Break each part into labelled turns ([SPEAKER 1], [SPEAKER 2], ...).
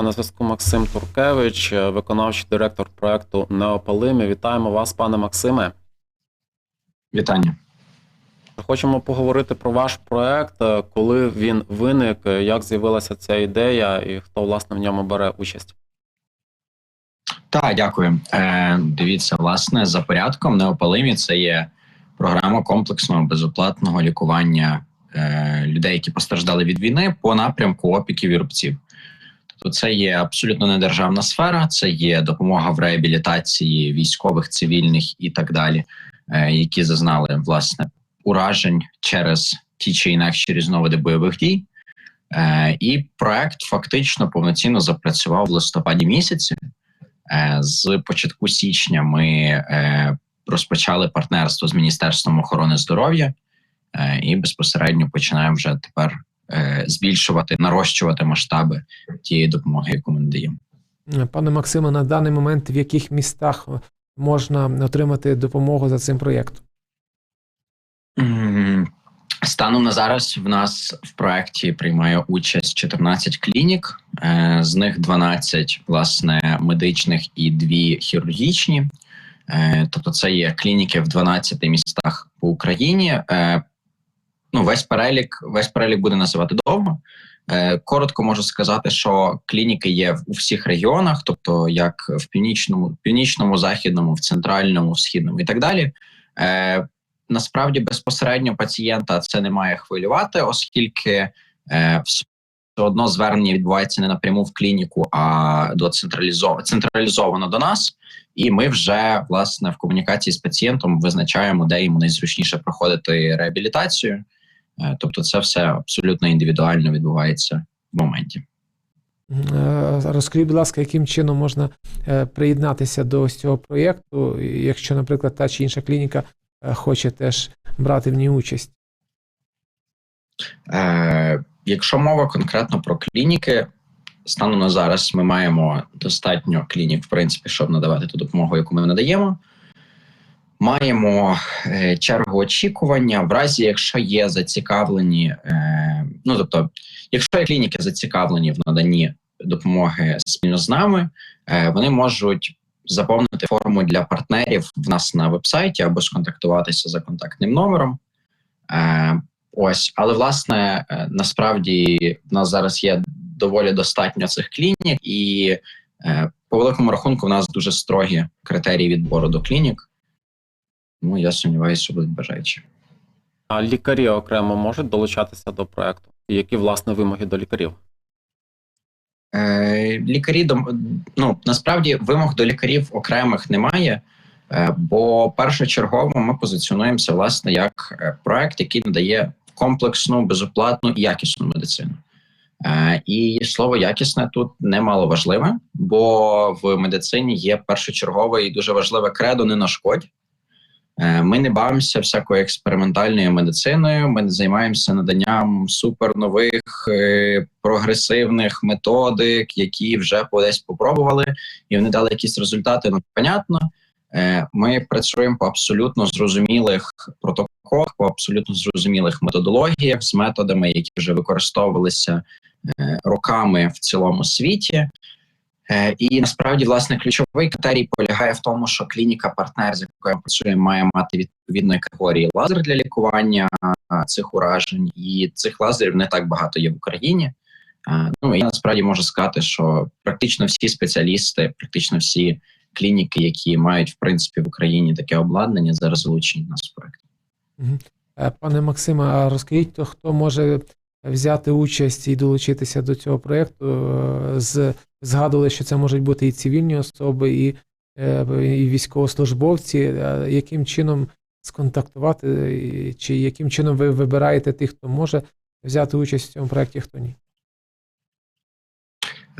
[SPEAKER 1] нами на зв'язку Максим Туркевич, е, виконавчий директор проекту Неопалимі. Вітаємо вас, пане Максиме.
[SPEAKER 2] Вітання.
[SPEAKER 1] Хочемо поговорити про ваш проект, е, коли він виник, е, як з'явилася ця ідея і хто власне в ньому бере участь.
[SPEAKER 2] Так, дякую. Е, Дивіться, власне, за порядком неопалимі це є програма комплексного безоплатного лікування е, людей, які постраждали від війни по напрямку опіків і рубців. Тобто, це є абсолютно недержавна сфера, це є допомога в реабілітації військових, цивільних і так далі, е, які зазнали власне уражень через ті чи інакші різновиди бойових дій. Е, І проект фактично повноцінно запрацював в листопаді місяці. Е, З початку січня ми розпочали партнерство з Міністерством охорони здоров'я і безпосередньо починаємо вже тепер збільшувати, нарощувати масштаби тієї допомоги, яку ми надаємо.
[SPEAKER 3] Пане Максиме, на даний момент в яких містах можна отримати допомогу за цим проєктом?
[SPEAKER 2] Станом на зараз в нас в проєкті приймає участь 14 клінік, е, з них 12 власне медичних і 2 хірургічні. Е, Тобто, це є клініки в 12 містах по Україні. Ну, весь перелік, весь перелік буде називати довго. Е, Коротко можу сказати, що клініки є у всіх регіонах, тобто як в північному, північному, західному, в центральному, в східному і так далі. Е, насправді безпосередньо пацієнта це не має хвилювати, оскільки е, все одно звернення відбувається не напряму в клініку, а до централізовано централізовано до нас. І ми вже власне в комунікації з пацієнтом визначаємо, де йому найзручніше проходити реабілітацію. Е, тобто, це все абсолютно індивідуально відбувається в моменті.
[SPEAKER 3] Е, Розкажіть, будь ласка, яким чином можна е, приєднатися до ось цього проєкту, якщо, наприклад, та чи інша клініка хоче теж брати в ній участь?
[SPEAKER 2] Е, якщо мова конкретно про клініки, станом на зараз ми маємо достатньо клінік, в принципі, щоб надавати ту допомогу, яку ми надаємо. Маємо е, чергу очікування в разі, якщо є зацікавлені, е, ну тобто, якщо є клініки зацікавлені в наданні допомоги спільно з нами, е, вони можуть заповнити форму для партнерів в нас на вебсайті або сконтактуватися за контактним номером. Е, Ось, але власне насправді в нас зараз є доволі достатньо цих клінік, і е, по великому рахунку в нас дуже строгі критерії відбору до клінік. Тому я сумніваюся, що будуть бажаючі.
[SPEAKER 1] А лікарі окремо можуть долучатися до проекту? Які власне вимоги до лікарів?
[SPEAKER 2] Е, лікарі ну насправді вимог до лікарів окремих немає, е, бо першочергово ми позиціонуємося власне як е, проект, який надає комплексну, безоплатну і якісну медицину. Е, і слово якісне тут немало важливе, бо в медицині є першочергове і дуже важливе кредо не нашкодь. Е, Ми не бавимося всякою експериментальною медициною. Ми не займаємося наданням супернових е, прогресивних методик, які вже десь попробували, і вони дали якісь результати. Ну понятно. Е, Ми працюємо по абсолютно зрозумілих протоколах, по абсолютно зрозумілих методологіях з методами, які вже використовувалися роками в цілому світі. Е, І насправді, власне, ключовий критерій полягає в тому, що клініка-партнер, з якою ми працюємо, має мати відповідної категорії лазер для лікування цих уражень, і цих лазерів не так багато є в Україні. Ну і насправді можу сказати, що практично всі спеціалісти, практично всі клініки, які мають в принципі в Україні таке обладнання, зараз залучені до нас проект.
[SPEAKER 3] Е, Пане Максиме, а розкажіть, то хто може взяти участь і долучитися до цього проєкту? Е, З, згадували, що це можуть бути і цивільні особи, і, е, і військовослужбовці. Е, Яким чином сконтактувати, чи яким чином ви вибираєте тих, хто може взяти участь в цьому проєкті, хто ні?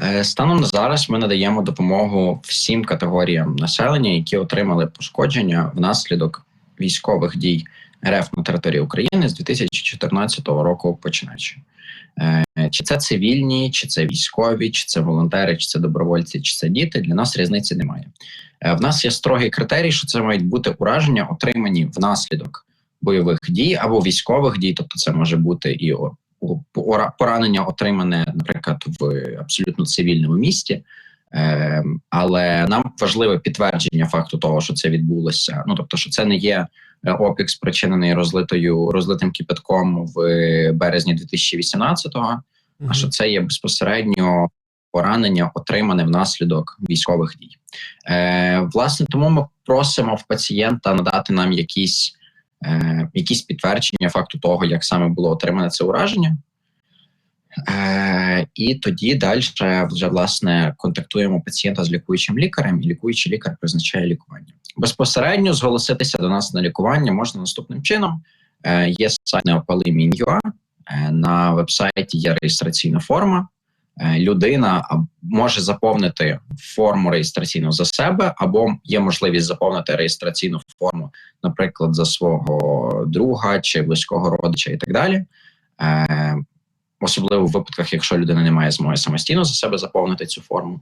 [SPEAKER 2] Е, Станом на зараз ми надаємо допомогу всім категоріям населення, які отримали пошкодження внаслідок військових дій РФ на території України з 2014 року починаючи. Е, Чи це цивільні, чи це військові, чи це волонтери, чи це добровольці, чи це діти, для нас різниці немає. Е, В нас є строгий критерій, що це мають бути ураження, отримані внаслідок бойових дій або військових дій, тобто це може бути і поранення отримане, наприклад, в абсолютно цивільному місті. Е, але нам важливе підтвердження факту того, що це відбулося. Ну тобто, що це не є опік, спричинений розлитою розлитим кипятком в березні 2018-го, а що це є безпосередньо поранення, отримане внаслідок військових дій. Е, власне, тому ми просимо в пацієнта надати нам якісь, е, якісь підтвердження факту того, як саме було отримане це ураження. Е, і тоді далі вже власне контактуємо пацієнта з лікуючим лікарем, і лікуючий лікар призначає лікування. Безпосередньо зголоситися до нас на лікування можна наступним чином. Е, є сайт неопалимінь.ua, е, на вебсайті є реєстраційна форма. Е, Людина може заповнити форму реєстраційну за себе, або є можливість заповнити реєстраційну форму, наприклад, за свого друга чи близького родича, і так далі. Особливо в випадках, якщо людина не має змоги самостійно за себе заповнити цю форму.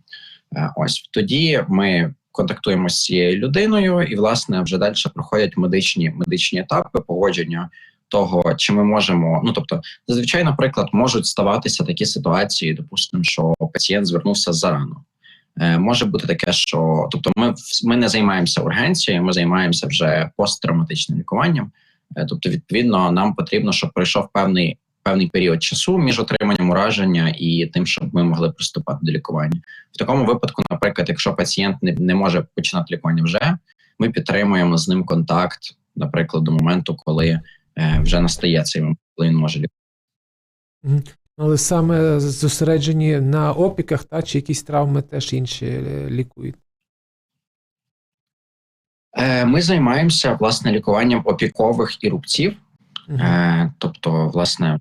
[SPEAKER 2] Е, Ось тоді ми контактуємо з цією людиною, і власне вже далі проходять медичні медичні етапи погодження того, чи ми можемо. Ну тобто, зазвичай, наприклад, можуть ставатися такі ситуації, допустимо, що пацієнт звернувся зарано. Е, може бути таке, що тобто, ми ми не займаємося ургенцією, ми займаємося вже посттравматичним лікуванням. Е, тобто, відповідно, нам потрібно, щоб пройшов певний певний період часу між отриманням ураження і тим, щоб ми могли приступати до лікування. В такому випадку, наприклад, якщо пацієнт не, не може починати лікування вже, ми підтримуємо з ним контакт, наприклад, до моменту, коли е, вже настає цей момент, коли він може лікувати.
[SPEAKER 3] Але саме зосереджені на опіках, та чи якісь травми теж інші е, лікують.
[SPEAKER 2] Е, Ми займаємося власне лікуванням опікових і рубців. Е, тобто, власне,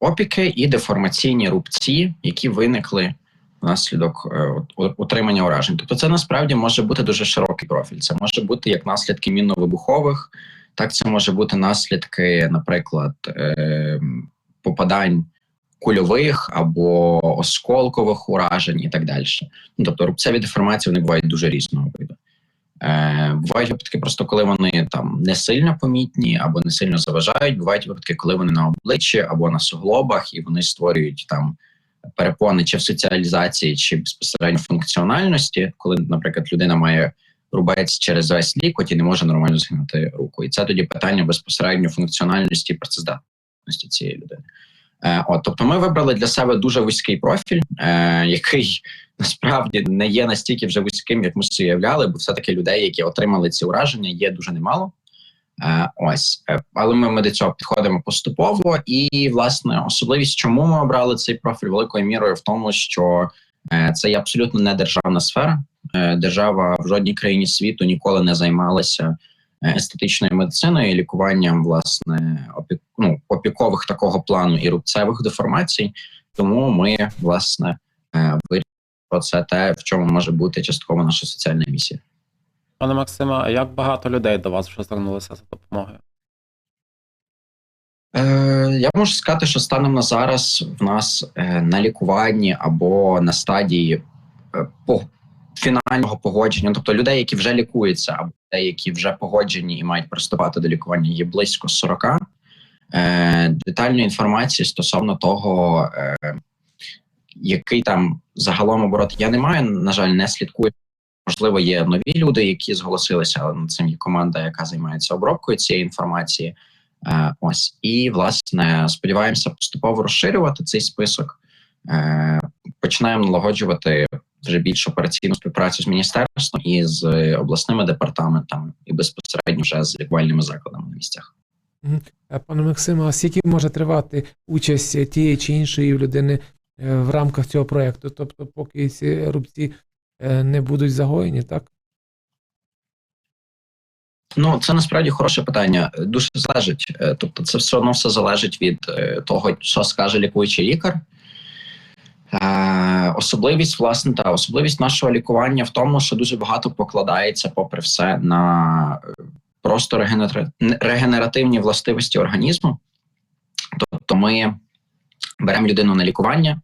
[SPEAKER 2] опіки і деформаційні рубці, які виникли внаслідок е, от- от- отримання уражень. Тобто, це насправді може бути дуже широкий профіль. Це може бути як наслідки мінно-вибухових, так це може бути наслідки, наприклад, е, попадань кульових або осколкових уражень і так далі. Ну, тобто, рубцеві деформації вони бувають дуже різного виду. Е, бувають випадки, просто коли вони там не сильно помітні або не сильно заважають. Бувають випадки, коли вони на обличчі або на суглобах, і вони створюють там перепони чи в соціалізації, чи безпосередньо функціональності, коли, наприклад, людина має рубець через весь лікоть і не може нормально згинути руку. І це тоді питання безпосередньо функціональності і працездатності цієї людини. Е, от, тобто, ми вибрали для себе дуже вузький профіль, е, який насправді не є настільки вже вузьким, як ми собі уявляли, бо все-таки людей, які отримали ці ураження, є дуже немало. Е, ось, але ми, ми до цього підходимо поступово. І, власне, особливість, чому ми обрали цей профіль великою мірою, в тому, що це є абсолютно не державна сфера. Держава в жодній країні світу ніколи не займалася естетичною медициною і лікуванням власне опік, ну, опікових такого плану і рубцевих деформацій. Тому ми власне е, вирішили, це те, в чому може бути частково наша соціальна місія.
[SPEAKER 1] Пане Максиме, а як багато людей до вас вже звернулися за допомогою?
[SPEAKER 2] Е, я можу сказати, що станом на зараз в нас е, на лікуванні або на стадії е, фінального погодження, тобто людей, які вже лікуються, або людей, які вже погоджені і мають приступати до лікування, є близько 40. Е, детальної інформації стосовно того, е, який там загалом оборот, я не маю, на жаль, не слідкую. Можливо, є нові люди, які зголосилися, але над цим є команда, яка займається обробкою цієї інформації. Е, ось і власне сподіваємося поступово розширювати цей список. Е, починаємо налагоджувати вже більш операційну співпрацю з міністерством і з обласними департаментами, і безпосередньо вже з лікувальними закладами на місцях.
[SPEAKER 3] Е, Пане Максиме, а скільки може тривати участь тієї чи іншої людини е, в рамках цього проєкту? Тобто, поки ці рубці е, не будуть загоєні, так?
[SPEAKER 2] Ну, це насправді хороше питання. Дуже залежить. Тобто, це все одно все залежить від того, що скаже лікуючий лікар. Е, особливість, власне, та особливість нашого лікування в тому, що дуже багато покладається, попри все, на е, просто регенера- регенеративні властивості організму. Тобто, ми беремо людину на лікування,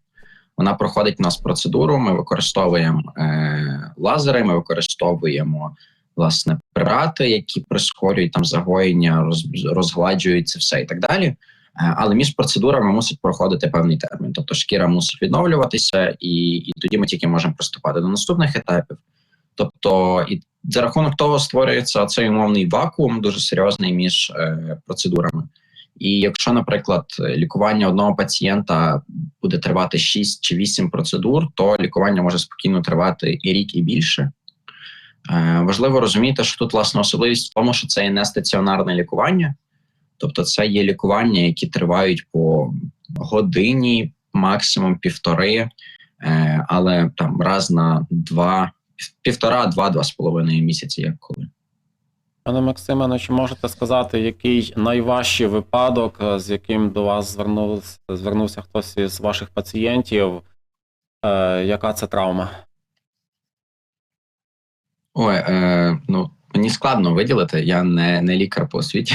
[SPEAKER 2] вона проходить у нас процедуру. Ми використовуємо е, лазери, ми використовуємо власне препарати, які прискорюють там загоєння, роз, розгладжують це все і так далі. Е, Але між процедурами мусить проходити певний термін. Тобто шкіра мусить відновлюватися, і, і тоді ми тільки можемо приступати до наступних етапів. Тобто, і за рахунок того створюється цей умовний вакуум дуже серйозний між е, процедурами. І якщо, наприклад, лікування одного пацієнта буде тривати 6 чи 8 процедур, то лікування може спокійно тривати і рік, і більше. Е, важливо розуміти, що тут власне особливість в тому, що це не стаціонарне лікування, тобто це є лікування, які тривають по годині, максимум півтори, е, але там раз на два, півтора, два, два з половиною місяці, як коли.
[SPEAKER 1] Пане Максиме, ну чи можете сказати, який найважчий випадок, е, з яким до вас звернувся, звернувся хтось із ваших пацієнтів? Е, яка це травма?
[SPEAKER 2] Ой, е, ну мені складно виділити, я не, не лікар по освіті,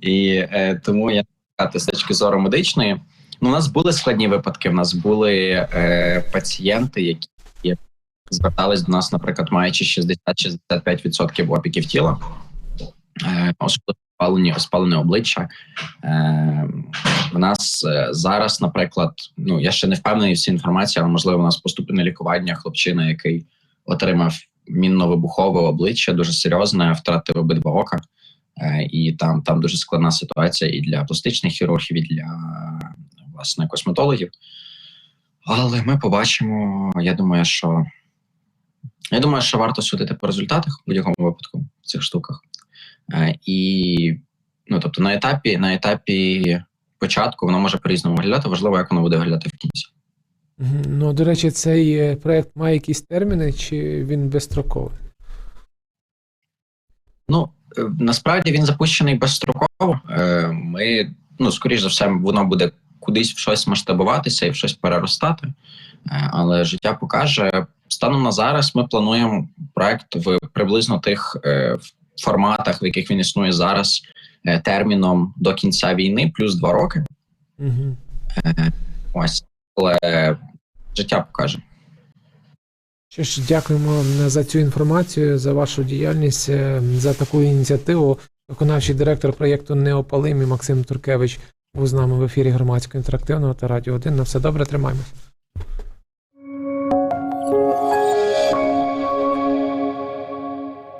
[SPEAKER 2] і е, тому я з точки зору медичної. Ну, у нас були складні випадки. У нас були е, пацієнти, які звертались до нас, наприклад, маючи 60-65% опіків тіла, е, спалені, спалене обличчя. Е, в нас е, зараз, наприклад, ну я ще не впевнений в цій інформації, але можливо, у нас поступить на лікування хлопчина, який отримав мінно-вибухове обличчя, дуже серйозне, втратив обидва ока. Е, І там, там дуже складна ситуація і для пластичних хірургів, і для власне косметологів. Але ми побачимо. Я думаю, що я думаю, що варто судити по результатах в будь-якому випадку в цих штуках. Е, І ну, тобто, на етапі, на етапі початку воно може по-різному виглядати. Важливо, як воно буде виглядати в кінці.
[SPEAKER 3] Ну, до речі, цей е, проект має якісь терміни, чи він безстроковий?
[SPEAKER 2] Ну е, насправді він запущений безстроково. Е, Ми, ну скоріш за все, воно буде кудись в щось масштабуватися і в щось переростати. Але життя покаже. Станом на зараз ми плануємо проект в приблизно тих форматах, в яких він існує зараз, терміном до кінця війни, плюс два роки.
[SPEAKER 3] Угу.
[SPEAKER 2] Ось, але життя покаже.
[SPEAKER 3] Що ж, дякуємо за цю інформацію, за вашу діяльність, е, за таку ініціативу. Виконавчий директор проєкту Неопалимі Максим Туркевич був з нами в ефірі громадського інтерактивного та радіо 1. На все добре, тримаємось.